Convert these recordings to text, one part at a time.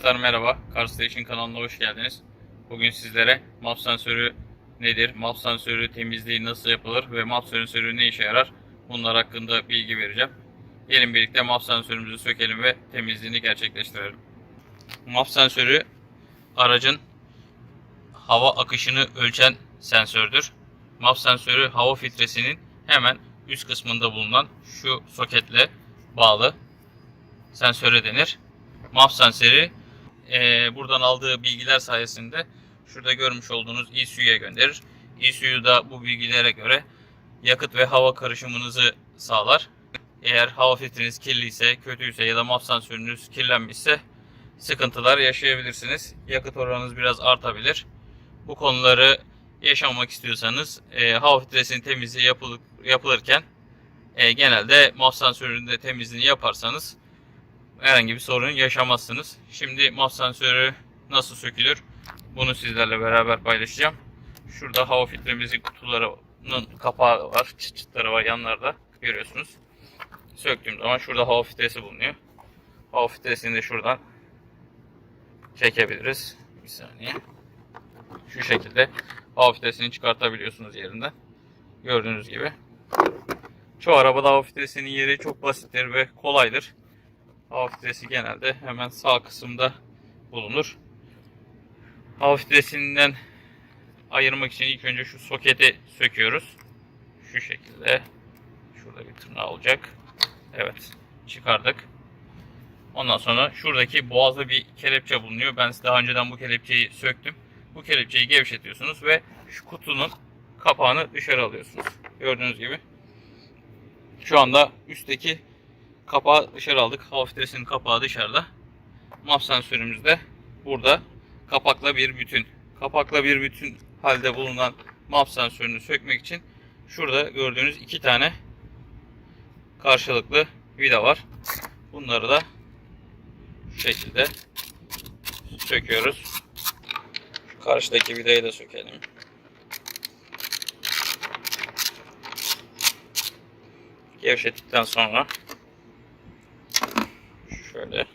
Arkadaşlar merhaba. Car Station kanalına hoş geldiniz. Bugün sizlere map sensörü nedir, map sensörü temizliği nasıl yapılır ve map sensörü ne işe yarar bunlar hakkında bilgi vereceğim. Gelin birlikte map sensörümüzü sökelim ve temizliğini gerçekleştirelim. Map sensörü aracın hava akışını ölçen sensördür. Map sensörü hava filtresinin hemen üst kısmında bulunan şu soketle bağlı sensöre denir. MAP sensörü e, buradan aldığı bilgiler sayesinde şurada görmüş olduğunuz ECU'ya gönderir. ECU da bu bilgilere göre yakıt ve hava karışımınızı sağlar. Eğer hava filtreniz kirliyse, kötüyse ya da MAP sensörünüz kirlenmişse sıkıntılar yaşayabilirsiniz. Yakıt oranınız biraz artabilir. Bu konuları yaşamak istiyorsanız e, hava filtresinin temizliği yapılır, yapılırken e, genelde MAP sensöründe temizliğini yaparsanız herhangi bir sorun yaşamazsınız. Şimdi MAP sensörü nasıl sökülür? Bunu sizlerle beraber paylaşacağım. Şurada hava filtremizin kutularının kapağı var, çıt çıtları var yanlarda görüyorsunuz. Söktüğüm zaman şurada hava filtresi bulunuyor. Hava filtresini de şuradan çekebiliriz. Bir saniye. Şu şekilde hava filtresini çıkartabiliyorsunuz yerinden. Gördüğünüz gibi. Çoğu arabada hava filtresinin yeri çok basittir ve kolaydır. Hava filtresi genelde hemen sağ kısımda bulunur. Hava filtresinden ayırmak için ilk önce şu soketi söküyoruz. Şu şekilde. Şurada bir tırnağı olacak. Evet. Çıkardık. Ondan sonra şuradaki boğazda bir kelepçe bulunuyor. Ben daha önceden bu kelepçeyi söktüm. Bu kelepçeyi gevşetiyorsunuz ve şu kutunun kapağını dışarı alıyorsunuz. Gördüğünüz gibi. Şu anda üstteki kapağı dışarı aldık. Hava filtresinin kapağı dışarıda. MAP sensörümüz de burada. Kapakla bir bütün. Kapakla bir bütün halde bulunan MAP sensörünü sökmek için şurada gördüğünüz iki tane karşılıklı vida var. Bunları da şu şekilde söküyoruz. Şu karşıdaki vidayı da sökelim. Gevşettikten sonra şöyle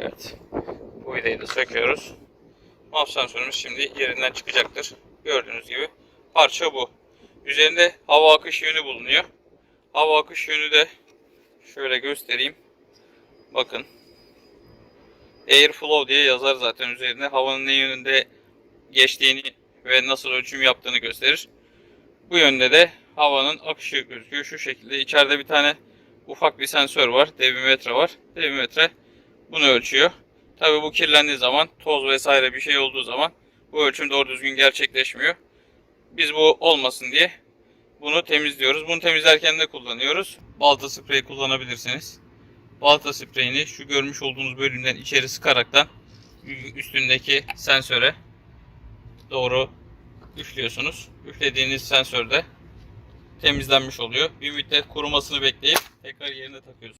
Evet. Bu vidayı da söküyoruz. Mouse sensörümüz şimdi yerinden çıkacaktır. Gördüğünüz gibi parça bu. Üzerinde hava akış yönü bulunuyor. Hava akış yönü de şöyle göstereyim. Bakın. Airflow diye yazar zaten üzerine. Havanın ne yönünde geçtiğini ve nasıl ölçüm yaptığını gösterir. Bu yönde de havanın akışı gözüküyor. Şu şekilde içeride bir tane ufak bir sensör var. Devimetre var. Devimetre bunu ölçüyor. Tabi bu kirlendiği zaman toz vesaire bir şey olduğu zaman bu ölçüm doğru düzgün gerçekleşmiyor. Biz bu olmasın diye bunu temizliyoruz. Bunu temizlerken de kullanıyoruz. Balta spreyi kullanabilirsiniz. Balta spreyini şu görmüş olduğunuz bölümden içeri sıkaraktan üstündeki sensöre doğru üflüyorsunuz. Üflediğiniz sensörde temizlenmiş oluyor. Bir müddet kurumasını bekleyip tekrar yerine takıyorsunuz.